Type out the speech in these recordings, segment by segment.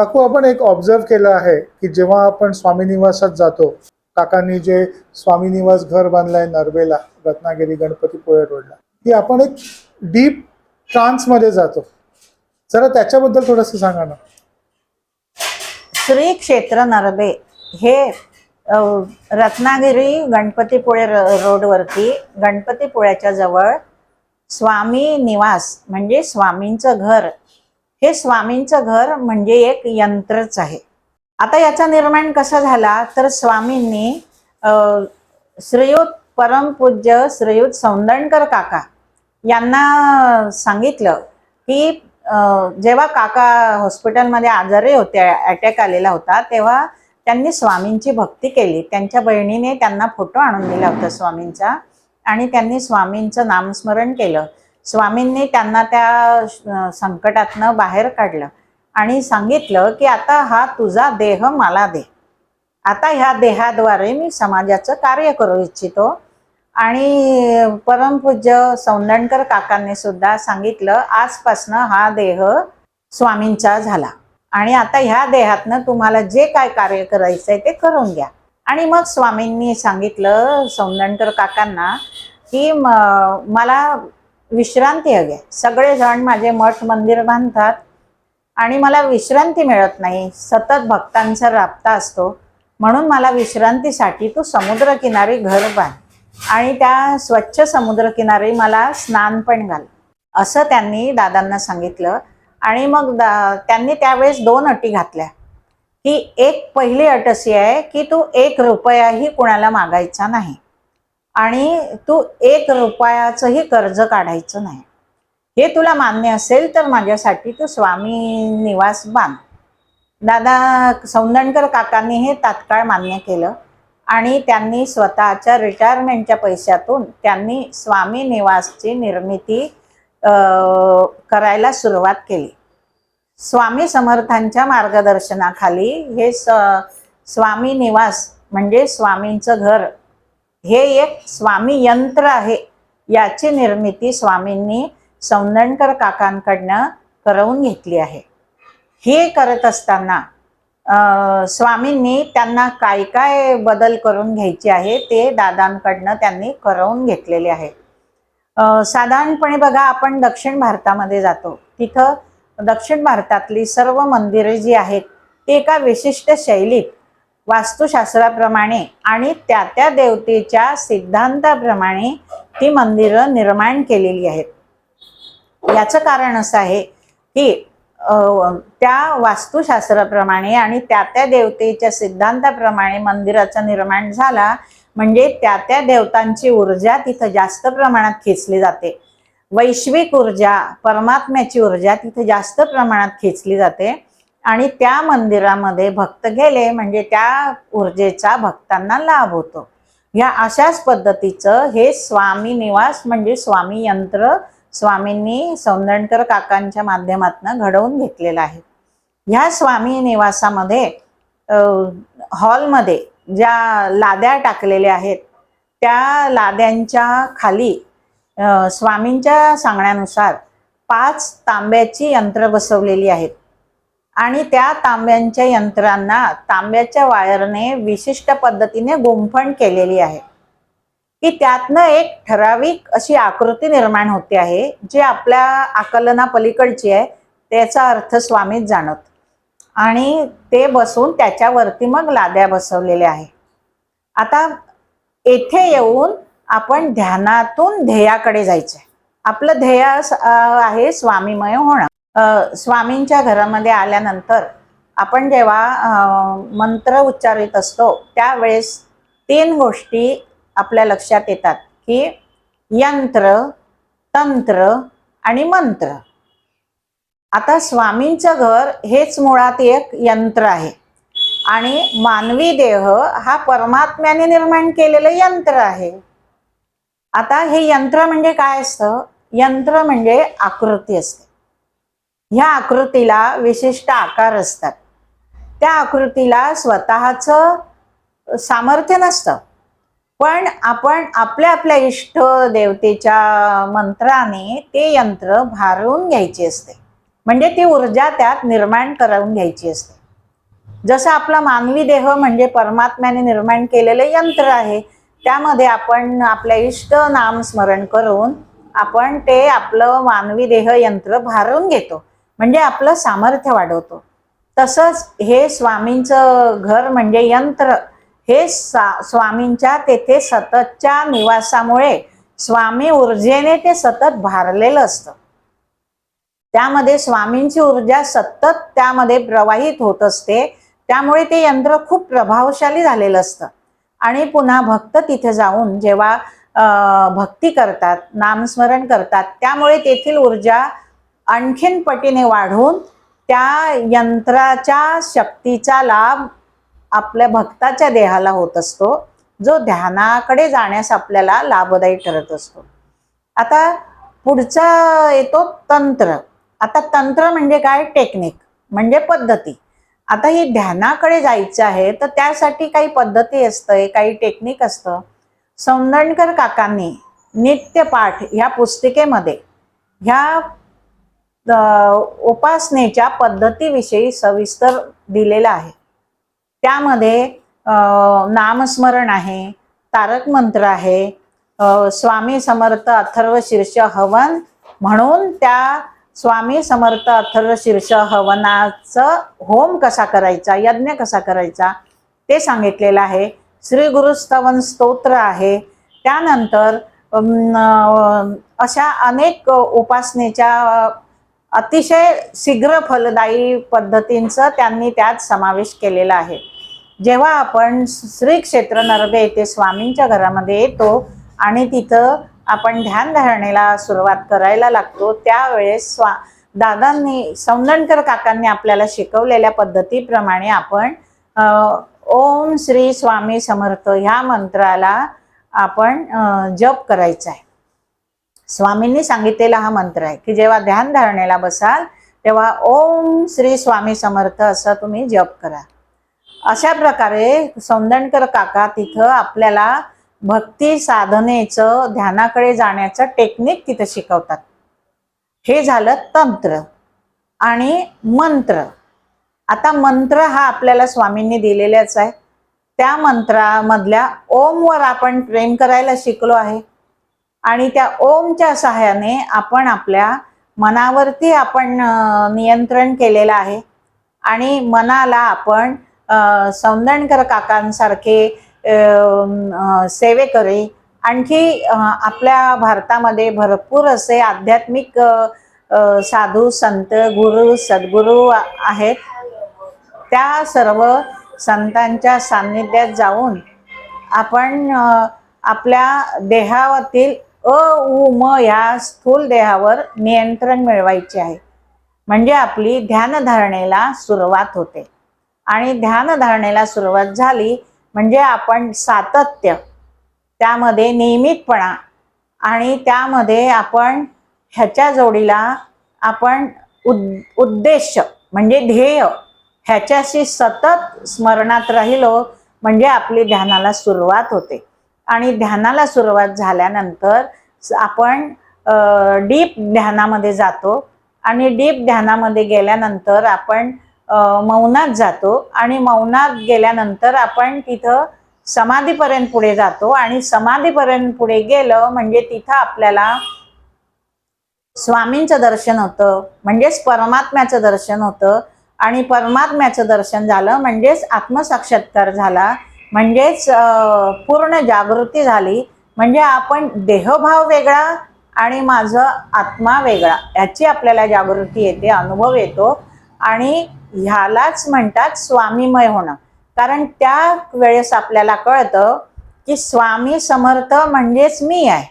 काकू आपण एक ऑब्झर्व केलं आहे की जेव्हा आपण स्वामी निवासात जातो काकांनी जे स्वामी निवास घर बांधलंय नर्वेला रत्नागिरी गणपतीपुळे रोडला की आपण एक डीप ट्रान्समध्ये जातो. जरा त्याच्याबद्दल थोडंसं सांगा ना. श्री क्षेत्र नरबे हे रत्नागिरी गणपतीपुळे रोडवरती गणपतीपुळ्याच्या जवळ स्वामी निवास म्हणजे स्वामींचं घर हे स्वामींचं घर म्हणजे एक यंत्रच आहे. आता याचा निर्माण कसा झाला? तर स्वामींनी श्रीयुत परमपूज्य श्रीयुत सौंदणकर काका यांना सांगितलं की जेव्हा काका हॉस्पिटलमध्ये आजारी होते अटॅक आलेला होता तेव्हा त्यांनी स्वामींची भक्ती केली. त्यांच्या बहिणीने त्यांना फोटो आणून दिला होता स्वामींचा आणि त्यांनी स्वामींचं नामस्मरण केलं. स्वामींनी त्यांना त्या संकटातनं बाहेर काढलं. आणि सांगितलं की आता हा तुझा देह मला दे. आता ह्या देहाद्वारे मी समाजाचं कार्य करू इच्छितो. आणि परमपूज्य सौंदणकर काकांनी सुद्धा सांगितलं आजपासनं हा देह स्वामींचा झाला. आणि आता ह्या देहातनं तुम्हाला जे काय कार्य करायचंय ते करून घ्या. आणि मग स्वामींनी सांगितलं सौंदणकर काकांना की मला विश्रांती हवी आहे. सगळेजण माझे मठ मंदिर बांधतात आणि मला विश्रांती मिळत नाही. सतत भक्तांचा राबता असतो. म्हणून मला विश्रांतीसाठी तू समुद्रकिनारी घर बांध. आणि त्या स्वच्छ समुद्रकिनारी मला स्नान पण घाल. असं त्यांनी दादांना सांगितलं. आणि मग दा त्यांनी त्यावेळेस दोन अटी घातल्या. की एक पहिली अट अशी आहे की तू एक रुपयाही कुणाला मागायचा नाही. आणि तू एक रुपयाचंही कर्ज काढायचं नाही. हे तुला मान्य असेल तर माझ्यासाठी तू स्वामी निवास बांध. दादा सौंदणकर काकांनी हे तात्काळ मान्य केलं आणि त्यांनी स्वतःच्या रिटायरमेंटच्या पैशातून त्यांनी स्वामी निवासची निर्मिती करायला सुरुवात केली. स्वामी समर्थांच्या मार्गदर्शनाखाली हे स स्वामी निवास म्हणजे स्वामींचं घर हे एक स्वामी यंत्र आहे. याची निर्मिती स्वामींनी सौंदणकर काकांकडनं करवून घेतली आहे. हे करत असताना स्वामींनी त्यांना काय काय बदल करून घ्यायचे आहे ते दादांकडनं त्यांनी करवून घेतलेले आहे. साधारणपणे बघा आपण दक्षिण भारतामध्ये जातो. तिथं दक्षिण भारतातली सर्व मंदिरे जी आहेत ती एका विशिष्ट शैलीत वास्तुशास्त्राप्रमाणे आणि त्या त्या देवतेच्या सिद्धांताप्रमाणे ती मंदिरं निर्माण केलेली आहेत. याचं कारण असं आहे की त्या वास्तुशास्त्राप्रमाणे आणि त्या त्या देवतेच्या सिद्धांताप्रमाणे मंदिराचं निर्माण झाला म्हणजे त्या त्या देवतांची ऊर्जा तिथं जास्त प्रमाणात खेचली जाते. वैश्विक ऊर्जा परमात्म्याची ऊर्जा तिथे जास्त प्रमाणात खेचली जाते. आणि त्या मंदिरामध्ये भक्त गेले म्हणजे त्या ऊर्जेचा भक्तांना लाभ होतो. ह्या अशाच पद्धतीचं हे स्वामी निवास म्हणजे स्वामी यंत्र स्वामींनी सौंदणकर काकांच्या माध्यमातून घडवून घेतलेलं आहे. ह्या स्वामी निवासामध्ये हॉलमध्ये ज्या लाद्या टाकलेल्या आहेत त्या लाद्यांच्या खाली स्वामींच्या सांगण्यानुसार पाच तांब्याची यंत्र बसवलेली आहेत. आणि त्या तांब्यांच्या यंत्रांना तांब्याच्या वायरने विशिष्ट पद्धतीने गुंफण केलेली आहे. की त्यातनं एक ठराविक अशी आकृती निर्माण होते आहे जी आपल्या आकलना पलीकडची आहे त्याचा अर्थ स्वामीच जाणत. आणि ते बसून त्याच्यावरती मग लाद्या बसवलेल्या आहे. आता येथे येऊन आपण ध्यानातून ध्येयाकडे जायचं आहे आपलं ध्येय आहे स्वामीमय होणं. स्वामींच्या घरामध्ये आल्यानंतर आपण जेव्हा मंत्र उच्चारित असतो त्यावेळेस तीन गोष्टी आपल्या लक्षात येतात की यंत्र तंत्र आणि मंत्र. आता स्वामींचं घर हेच मुळात एक यंत्र आहे. आणि मानवी देह हा परमात्म्याने निर्माण केलेलं यंत्र आहे. आता हे यंत्र म्हणजे काय असतं? यंत्र म्हणजे आकृती असते. ह्या आकृतीला विशिष्ट आकार असतात. त्या आकृतीला स्वतःचं सामर्थ्य नसतं. पण आपण आपल्या आपल्या इष्ट देवतेच्या मंत्राने ते यंत्र भारून घ्यायचे असते. म्हणजे ती ऊर्जा त्यात निर्माण करून घ्यायची असते. जसं आपला मानवी देह म्हणजे परमात्म्याने निर्माण केलेलं यंत्र आहे त्यामध्ये आपण आपल्या इष्ट नाम स्मरण करून आपण ते आपलं मानवी देह यंत्र भारून घेतो. म्हणजे आपलं सामर्थ्य वाढवतो. तसंच हे स्वामींचं घर म्हणजे यंत्र हे सा स्वामींच्या तेथे सततच्या निवासामुळे स्वामी ऊर्जेने ते सतत भारलेलं असतं. त्यामध्ये स्वामींची ऊर्जा सतत त्यामध्ये प्रवाहित होत असते त्यामुळे ते यंत्र खूप प्रभावशाली झालेलं असतं. आणि पुन्हा भक्त तिथे जाऊन जेव्हा भक्ती करतात नामस्मरण करतात त्यामुळे तेथील ऊर्जा आणखीन पटीने वाढून त्या यंत्राच्या शक्तीचा लाभ आपल्या भक्ताच्या देहाला होत असतो. जो ध्यानाकडे जाण्यास आपल्याला लाभदायी ठरत असतो. आता पुढचा येतो तंत्र. आता तंत्र म्हणजे काय? टेक्निक. म्हणजे पद्धती. आता ही ध्यानाकडे जायचं आहे तर त्यासाठी काही पद्धती असतं काही टेक्निक असतं. सौंदणकर काकांनी नित्यपाठ ह्या पुस्तिकेमध्ये ह्या उपासनेच्या पद्धतीविषयी सविस्तर दिलेलं आहे. त्यामध्ये नामस्मरण आहे तारक मंत्र आहे स्वामी समर्थ अथर्व शीर्ष हवन म्हणून त्या स्वामी समर्थ अथर्व शीर्ष हवनाचं होम कसा करायचा यज्ञ कसा करायचा ते सांगितलेलं आहे. श्री गुरुस्तवन स्तोत्र आहे. त्यानंतर अशा अनेक उपासनेच्या अतिशय शीघ्र फलदायी पद्धतींचं त्यांनी त्यात समावेश केलेला आहे. जेव्हा आपण श्री क्षेत्र नरबे येथे स्वामींच्या घरामध्ये येतो आणि तिथं आपण ध्यान धारणेला सुरुवात करायला लागतो त्यावेळेस स्वा दादांनी सौंदणकर काकांनी आपल्याला शिकवलेल्या पद्धतीप्रमाणे आपण ओम श्री स्वामी समर्थ ह्या मंत्राला आपण जप करायचा आहे. स्वामींनी सांगितलेला हा मंत्र आहे की जेव्हा ध्यान धारणेला बसाल तेव्हा ओम श्री स्वामी समर्थ असं तुम्ही जप करा. अशा प्रकारे सौंदणकर काका तिथं आपल्याला भक्ती साधनेचं ध्यानाकडे जाण्याचं टेक्निक तिथं शिकवतात. हे झालं तंत्र आणि मंत्र. आता मंत्र हा आपल्याला स्वामींनी दिलेलाच आहे. त्या मंत्रामधल्या ओमवर आपण प्रेम करायला शिकलो आहे. आणि त्या ओमच्या सहाय्याने आपण आपल्या मनावरती आपण नियंत्रण केलेलं आहे. आणि मनाला आपण सौंदणकर काकांसारखे अं, सेवेकरी आणखी आपल्या भारतामध्ये भरपूर असे आध्यात्मिक साधू संत गुरु सद्गुरू आहेत. त्या सर्व संतांच्या सान्निध्यात जाऊन आपण आपल्या देहावरील अ उ म ह्या स्थूल देहावर नियंत्रण मिळवायचे आहे. म्हणजे आपली ध्यानधारणेला सुरुवात होते. आणि ध्यानधारणेला सुरुवात झाली म्हणजे आपण सातत्य त्यामध्ये नियमितपणा आणि त्यामध्ये आपण ह्याच्या जोडीला आपण उद उद्देश म्हणजे ध्येय ह्याच्याशी सतत स्मरणात राहिलो म्हणजे आपली ध्यानाला सुरुवात होते. आणि ध्यानाला सुरुवात झाल्यानंतर आपण डीप ध्यानामध्ये जातो आणि डीप ध्यानामध्ये गेल्यानंतर आपण मौनात जातो आणि मौनात गेल्यानंतर आपण तिथं समाधीपर्यंत पुढे जातो आणि समाधीपर्यंत पुढे गेलं म्हणजे तिथं आपल्याला स्वामींचं दर्शन होतं म्हणजेच परमात्म्याचं दर्शन होतं आणि परमात्म्याचं दर्शन झालं म्हणजेच आत्मसाक्षात्कार झाला. म्हणजेच पूर्ण जागृती झाली. म्हणजे आपण देहभाव वेगळा आणि माझं आत्मा वेगळा याची आपल्याला जागृती येते अनुभव येतो. आणि ह्यालाच म्हणतात स्वामीमय होणं. कारण त्या वेळेस आपल्याला कळतं की स्वामी समर्थ म्हणजेच मी आहे.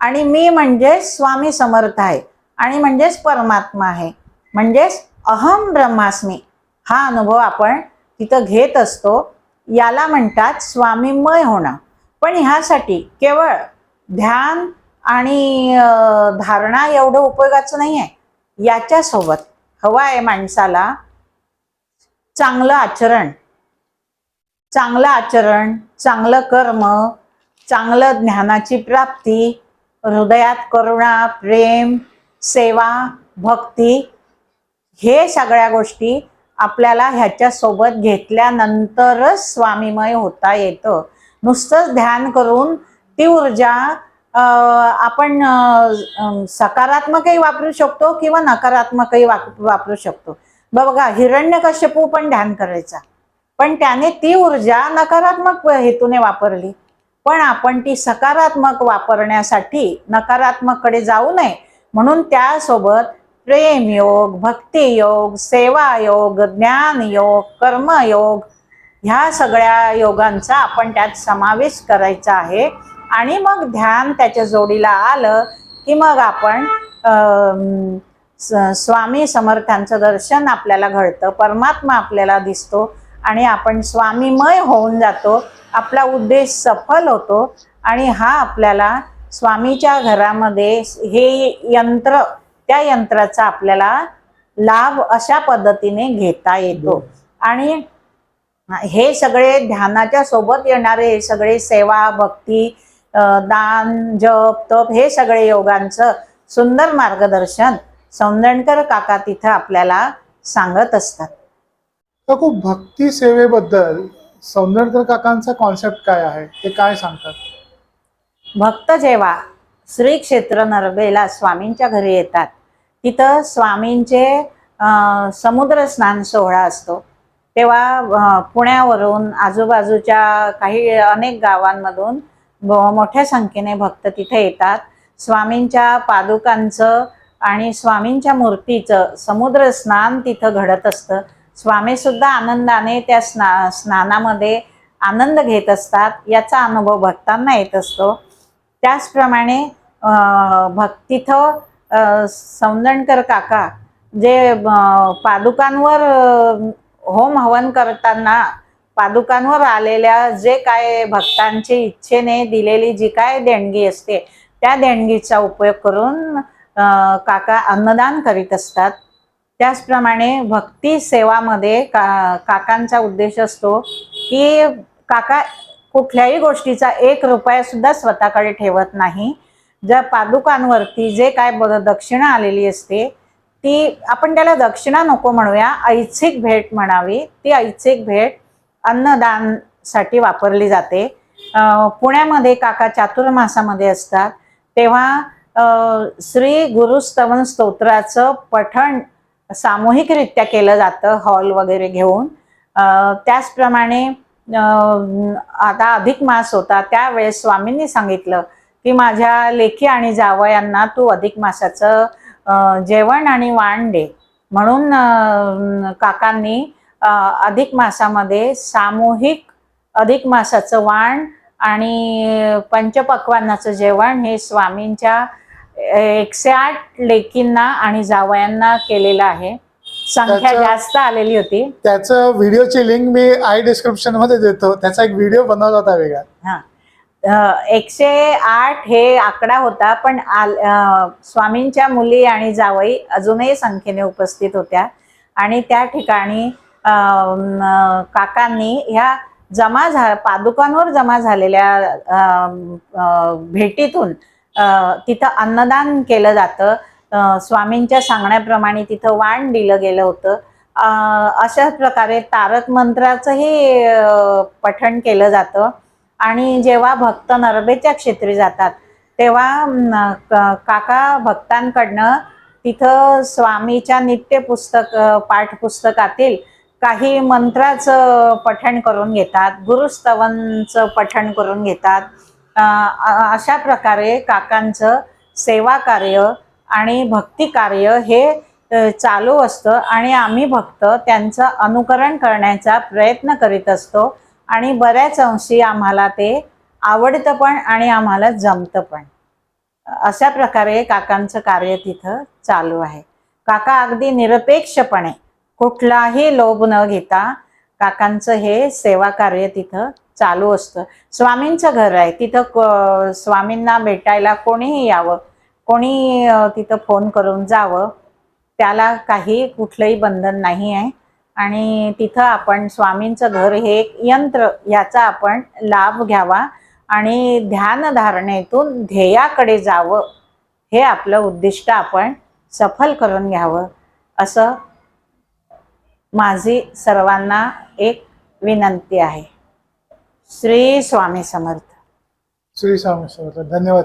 आणि मी म्हणजेच स्वामी समर्थ आहे. आणि म्हणजेच परमात्मा आहे. म्हणजेच अहम ब्रह्मास्मी. हा अनुभव आपण तिथं घेत असतो. याला म्हणतात स्वामीमय होणं. पण ह्यासाठी केवळ ध्यान आणि धारणा एवढं उपयोगाचं नाही आहे याच्यासोबत हवं आहे माणसाला चांगलं आचरण. चांगलं आचरण चांगलं कर्म चांगलं ज्ञानाची प्राप्ती हृदयात करुणा प्रेम सेवा भक्ती हे सगळ्या गोष्टी आपल्याला ह्याच्यासोबत घेतल्यानंतरच स्वामीमय होता येतं. नुसतंच ध्यान करून ती ऊर्जा आपण सकारात्मकही वापरू शकतो किंवा नकारात्मकही वाप- वापरू शकतो. बघा हिरण्यकश्यपू पण ध्यान करायचा. पण त्याने ती ऊर्जा नकारात्मक हेतूने वापरली. पण आपण ती सकारात्मक वापरण्यासाठी नकारात्मककडे जाऊ नये. म्हणून त्यासोबत प्रेमयोग भक्तियोग सेवायोग ज्ञानयोग कर्मयोग ह्या सगळ्या योगांचा आपण त्यात समावेश करायचा आहे. आणि मग ध्यान त्याच्या जोडीला आलं की मग आपण स- स्वामी समर्थांचं दर्शन आपल्याला घडतं परमात्मा आपल्याला दिसतो आणि आपण स्वामीमय होऊन जातो आपला उद्देश सफल होतो आणि हा आपल्याला स्वामीच्या घरामध्ये हे यंत्र त्या यंत्राचा आपल्याला लाभ अशा पद्धतीने घेता येतो. आणि हे सगळे ध्यानाच्या सोबत येणारे हे सगळे सेवा भक्ती दान जप तप हे सगळे योगांचं सुंदर मार्गदर्शन सौंदणकर काका तिथं आपल्याला सांगत असतात. काकू भक्ती सेवेबद्दल सौंदरकर काकांचा कॉन्सेप्ट काय आहे? ते काय सांगतात? भक्त जेव्हा श्री क्षेत्र नरबेला स्वामींच्या घरी येतात तिथं स्वामींचे समुद्र स्नान सोहळा असतो. तेव्हा पुण्यावरून आजूबाजूच्या काही अनेक गावांमधून मोठ्या संख्येने भक्त तिथे येतात. स्वामींच्या पादुकांचं आणि स्वामींच्या मूर्तीचं समुद्र स्नान तिथं घडत असतं. स्वामीसुद्धा आनंदाने त्या स्ना स्नानामध्ये आनंद घेत असतात याचा अनुभव भक्तांना येत असतो. त्याचप्रमाणे अं, भक्त तिथं सौंदणकर काका जे पादुकांवर होम हवन करताना पादुकांवर आलेल्या जे काय भक्तांची इच्छेने दिलेली जी काय देणगी असते त्या देणगीचा उपयोग करून काका अन्नदान करीत असतात. त्याचप्रमाणे भक्ती सेवामध्ये का काकांचा उद्देश असतो की काका कुठल्याही गोष्टीचा एक रुपया सुद्धा स्वतःकडे ठेवत नाही. ज्या पादुकांवरती जे काय ब- दक्षिणा आलेली असते ती आपण त्याला दक्षिणा नको म्हणूया ऐच्छिक भेट म्हणावी. ती ऐच्छिक भेट अन्नदानसाठी वापरली जाते. पुण्यामध्ये काका चातुर्मासामध्ये असतात. तेव्हा श्री गुरुस्तवन स्तोत्राचं पठण सामूहिकरित्या केलं जातं हॉल वगैरे घेऊन. त्याचप्रमाणे आता अधिक मास होता त्यावेळेस स्वामींनी सांगितलं की माझ्या लेखी आणि जावयांना तू अधिक मासाचं जेवण आणि वाण दे. म्हणून काकांनी अधिक मासामध्ये सामूहिक अधिक मासाचं वाण आणि पंचपक्वान्नाचं जेवण हे स्वामींच्या एकशे आठ लेकींना आणि जावयांना केलेलं आहे. संख्या जास्त आलेली होती. त्याचं व्हिडिओची लिंक मी आय डिस्क्रिप्शनमध्ये देतो. त्याचा एक व्हिडिओ बनवला होता वेगळा. हा. एकशे आठ हे आकडा होता पण आल स्वामींच्या मुली आणि जावई अजूनही संख्येने उपस्थित होत्या. आणि त्या ठिकाणी काकांनी ह्या जमा झा पादुकांवर जमा झालेल्या भेटीतून तिथं अन्नदान केलं जातं. स्वामींच्या सांगण्याप्रमाणे तिथं वाण दिलं गेलं होतं. अशाच प्रकारे तारक मंत्राचंही पठण केलं जातं. आणि जेव्हा भक्त नरबेच्या क्षेत्री जातात तेव्हा काका भक्तांकडनं तिथं स्वामीच्या नित्य पुस्तक पाठपुस्तकातील काही मंत्राचं पठण करून घेतात गुरुस्तवनचं पठण करून घेतात. अशा प्रकारे काकांचं सेवा कार्य आणि भक्ती कार्य हे चालू असतं आणि आम्ही भक्त त्यांचं अनुकरण करण्याचा प्रयत्न करीत असतो. आणि बऱ्याच अंशी आम्हाला ते आवडतं पण आणि आम्हाला जमतं पण. अशा प्रकारे काकांचं कार्य तिथं चालू आहे. काका अगदी निरपेक्षपणे कुठलाही लोभ न घेता काकांचं हे सेवा कार्य तिथं चालू असतं. स्वामींचं घर आहे. तिथं क- स्वामींना भेटायला कोणीही यावं कोणी तिथं फोन करून जावं त्याला काही कुठलंही बंधन नाही आहे. आणि तिथं आपण स्वामींचं घर हे एक यंत्र याचा आपण लाभ घ्यावा आणि ध्यानधारणेतून ध्येयाकडे जावं. हे आपलं उद्दिष्ट आपण सफल करून घ्यावं. असं माझी सर्वांना एक विनंती आहे. श्री स्वामी समर्थ. श्री स्वामी समर्थ. धन्यवाद